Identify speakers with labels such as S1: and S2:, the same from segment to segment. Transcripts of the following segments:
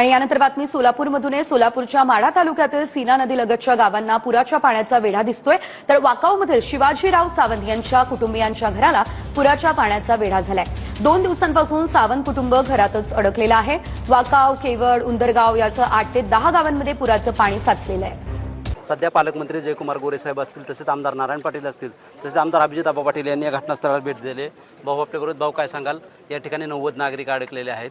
S1: आणि यानंतर बातमी सोलापूरमधून आहे. सोलापूरच्या माढा तालुक्यातील सीना नदीलगतच्या गावांना पुराच्या पाण्याचा वेढा दिसतोय. तर वाकाऊमधील शिवाजीराव सावंत यांच्या कुटुंबियांच्या घराला पुराच्या पाण्याचा वेढा झालाय. दोन दिवसांपासून सावंत कुटुंब घरातच अडकलेलं आहे. वाकाव केवड उंदरगाव यासह आठ ते दहा गावांमध्ये पुराचं पाणी साचलेलं आहे.
S2: सध्या पालकमंत्री जयकुमार गोरे साहेब असतील तसेच आमदार नारायण पाटील असतील तसेच आमदार अभिजित आबा पाटील यांनी या घटनास्थळाला भेट दिली भाऊ आपल्याकडे भाऊ काय सांगाल? या ठिकाणी नव्वद नागरिक अडकलेले आहेत.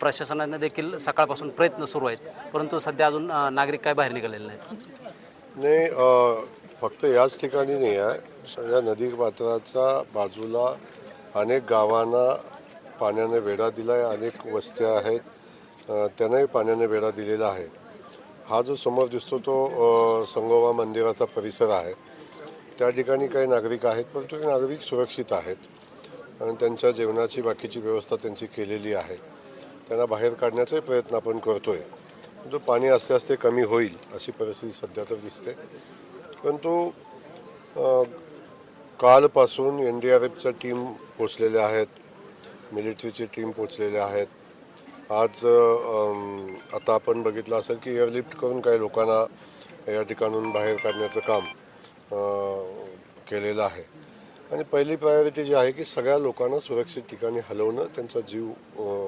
S2: प्रशासनाने देखील सकाळपासून प्रयत्न सुरू आहेत. परंतु सध्या अजून नागरिक काय बाहेर निघालेले नाहीत.
S3: नाही फक्त याच ठिकाणी नाही आहे. या नदी पात्राच्या बाजूला अनेक गावांना पाण्याने वेढा दिला आहे अनेक वस्त्या आहेत. त्यांनाही पाण्याने वेढा दिलेला आहे. हा जो समोर दिसतो तो संगोबा मंदिराचा परिसर आहे. त्या ठिकाणी काही नागरिक आहेत परंतु ते नागरिक सुरक्षित आहेत. आणि त्यांच्या जेवणाची बाकीची व्यवस्था त्यांची केलेली आहे. त्यांना बाहेर काढण्याचाही प्रयत्न आपण करतोय. परंतु पाणी असते असते कमी होईल अशी परिस्थिती सध्या तर दिसते. परंतु कालपासून एन डी आर एफच्या टीम पोचलेल्या आहेत मिलिटरीची टीम पोचलेल्या आहेत. आज आता आपण बघितलं असेल की एअरलिफ्ट करून काही लोकांना या ठिकाणून बाहेर काढण्याचं काम केलेलं आहे. आणि पहिली प्रायोरिटी जी आहे की सगळ्या लोकांना सुरक्षित ठिकाणी हलवणं त्यांचा जीव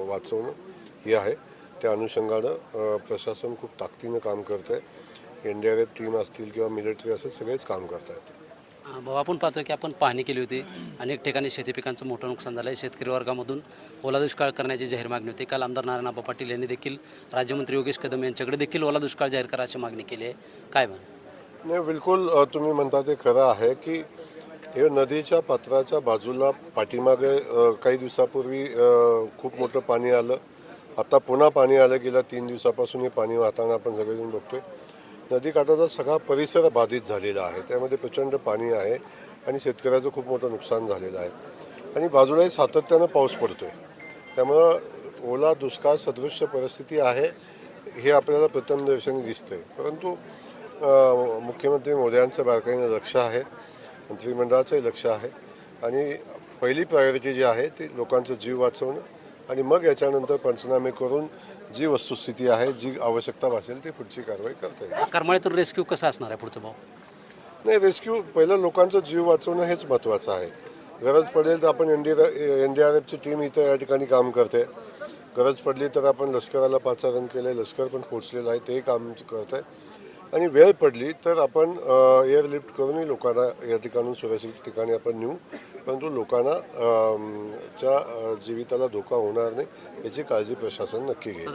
S3: वाचवणं. ही आहे. त्या अनुषंगानं प्रशासन खूप ताकदीनं काम करतं आहे N D R F team असतील किंवा मिलिटरी असेल सगळेच काम करत आहेत
S2: भाऊ आपण पाहतो की आपण पाहणी केली होती. अनेक ठिकाणी शेती पिकांचं मोठं नुकसान झालं आहे शेतकरी वर्गामधून ओला दुष्काळ करण्याची जाहीर मागणी होती. काल आमदार नारायण आबा पाटील यांनी देखील राज्यमंत्री योगेश कदम यांच्याकडे देखील ओला दुष्काळ जाहीर करा अशी मागणी केली आहे. काय म्हण
S3: नाही बिलकुल तुम्ही म्हणता ते खरं आहे की हे नदीच्या पात्राच्या बाजूला पाठीमागे काही दिवसापूर्वी खूप मोठं पाणी आलं. आता पुन्हा पाणी आलं गेल्या तीन दिवसापासून हे पाणी वाहताना आपण सगळेजण बघतोय. नदीकाठाचा सगळा परिसर बाधित झालेला आहे. त्यामध्ये प्रचंड पाणी आहे आणि शेतकऱ्याचं खूप मोठं नुकसान झालेलं आहे. आणि बाजूलाही सातत्यानं पाऊस पडतोय. त्यामुळं ओला दुष्काळ सदृश्य परिस्थिती आहे हे आपल्याला प्रथमदर्शनी दिसतंय. परंतु मुख्यमंत्री मोदयांचं बारकाईनं लक्ष आहे मंत्रिमंडळाचंही लक्ष आहे. आणि पहिली प्रायोरिटी जी आहे ती लोकांचं जीव वाचवणं आणि मग याच्यानंतर पंचनामे करून जी वस्तुस्थिती आहे जी आवश्यकता भासेल ती पुढची कारवाई करता येईल.
S2: करमाळ्यातून रेस्क्यू कसं असणार आहे पुढचं भाऊ?
S3: नाही रेस्क्यू पहिलं लोकांचा जीव वाचवणं हेच महत्त्वाचं आहे. गरज पडेल तर आपण N D N D R एफची team इथं या ठिकाणी काम करते. गरज पडली तर आपण लष्कराला पाचारण केलं आहे लष्कर पण पोचलेलं आहे तेही काम करत आहे आणि वेळ पडली तर आपण एअरलिफ्ट करूनही लोकांना या ठिकाणून सुरक्षित ठिकाणी आपण नेऊ. परंतु लोकांना च्या जीविताला धोका होणार नाही याची काळजी प्रशासन नक्की घेईल.